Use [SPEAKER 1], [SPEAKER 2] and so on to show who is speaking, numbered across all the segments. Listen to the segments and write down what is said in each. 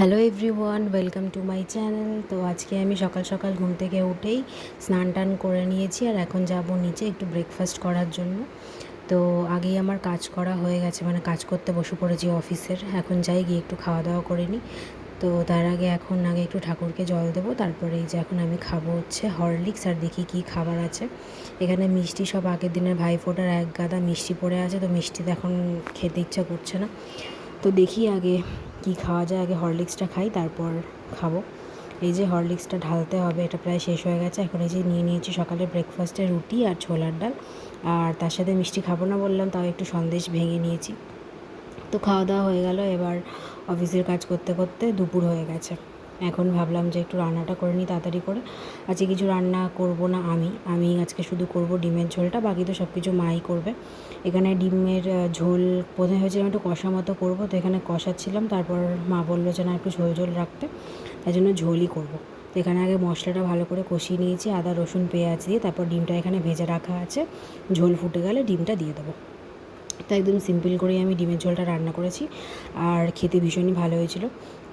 [SPEAKER 1] Hello everyone, welcome to my channel. তো আজকে আমি সকাল সকাল ঘুম থেকে উঠেই স্নান টান করে নিয়েছি আর এখন যাব নিচে একটু ব্রেকফাস্ট করার জন্য। তো আগেই আমার কাজ করা হয়ে গেছে মানে কাজ করতে বসে পড়েছি অফিসের। এখন যাই গিয়ে একটু খাওয়া দাওয়া করে নিই। তো তার আগে এখন আগে একটু ঠাকুরকে জল দেবো, তারপরে এই যে এখন আমি খাব হচ্ছে হরলিক্স আর দেখি কী খাবার আছে। এখানে মিষ্টি সব আগের দিনের ভাইফোঁটার এক গাদা মিষ্টি পড়ে আছে, তো মিষ্টিতে এখন খেতে ইচ্ছা করছে না। তো দেখি আগে কি খাওয়া যায়, আগে হরলিক্সটা খাই, তারপর খাব। এই যে হরলিক্সটা ঢালতে হবে, এটা প্রায় শেষ হয়ে গেছে। এখন এই যে নিয়ে নিয়েছি সকালে ব্রেকফাস্টে রুটি আর ছোলার ডাল। আর তার সাথে মিষ্টি খাব না বললাম, তাও একটু সন্দেশ ভেঙে নিয়েছি। তো খাওয়া দাওয়া হয়ে গেল, এবার অফিসের কাজ করতে করতে দুপুর হয়ে গেছে। এখন ভাবলাম যে একটু রান্নাটা করে নিই তাড়াতাড়ি করে। আজকে কিছু রান্না করব না আমি। আমি আজকে শুধু করব ডিমের ঝোলটা, বাকি তো সব কিছু মাই করবে। এখানে ডিমের ঝোল প্রথমে হয়েছে আমি একটু কষা মতো করব, তো এখানে কষাচ্ছিলাম, তারপর মা বলল যে না একটু ঝোল ঝোল রাখতে, তাই জন্য ঝোলই করব। তো এখানে আগে মশলাটা ভালো করে কষিয়ে নিয়েছি, আদা, রসুন, পেঁয়াজ দিয়ে, তারপর ডিমটা এখানে ভেজে রাখা আছে। ঝোল ফুটে গেলে ডিমটা দিয়ে দেবো। তো একদম সিম্পল করেই আমি ডিমের ঝোলটা রান্না করেছি। আর খেতে ভীষণই ভালো হয়েছিল।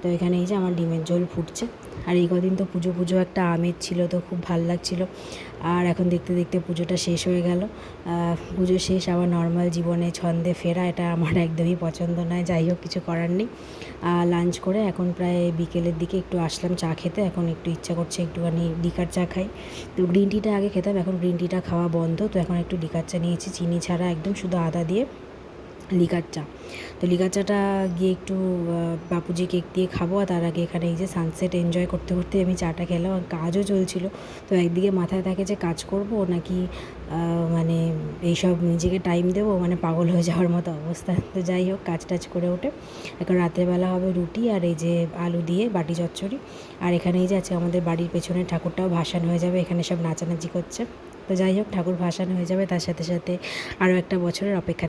[SPEAKER 1] তো এখানে এই যে আমার ডিমের ঝোল ফুটছে। আর এই কদিন তো পুজো পুজো একটা আমেজ ছিল, তো খুব ভালো লাগছিল। আর এখন দেখতে দেখতে পুজোটা শেষ হয়ে গেল। পুজো শেষ, আবার নর্মাল জীবনে ছন্দে ফেরা, এটা আমার একদমই পছন্দ নয়। যাই হোক, কিছু করার নেই। লাঞ্চ করে এখন প্রায় বিকেলের দিকে একটু আসলাম চা খেতে। এখন একটু ইচ্ছা করছে একটুখানি লিকার চা খাই। তো গ্রিন টিটা আগে খেতাম, এখন গ্রিন টিটা খাওয়া বন্ধ। তো এখন একটু লিকার চা নিয়েছি। চিনি ছাড়া একদম শুধু আদা দিয়ে লিকার চা তো লিকার চাটা গিয়ে একটু বাপুজি কেক দিয়ে খাব আর তার আগে এখানে এই যে সানসেট এনজয় করতে করতে আমি চাটা খেলাম আর কাজও চলছিল। তো একদিকে মাথায় থাকে যে কাজ করব নাকি মানে এইসব নিজেকে টাইম দেবো মানে পাগল হয়ে যাওয়ার মতো অবস্থা। তো যাই হোক, কাজ টাজ করে ওঠে। এখন রাত্রেবেলা হবে রুটি আর এই যে আলু দিয়ে বাটি চচ্চড়ি। আর এখানে এই যে আছে আমাদের বাড়ির পেছনে ঠাকুরটাও ভাসান হয়ে যাবে, এখানে সব নাচানাচি করছে। তো যাই হোক, ঠাকুর ভাসান হয়ে যাবে, তার সাথে সাথে আরও একটা বছরের অপেক্ষা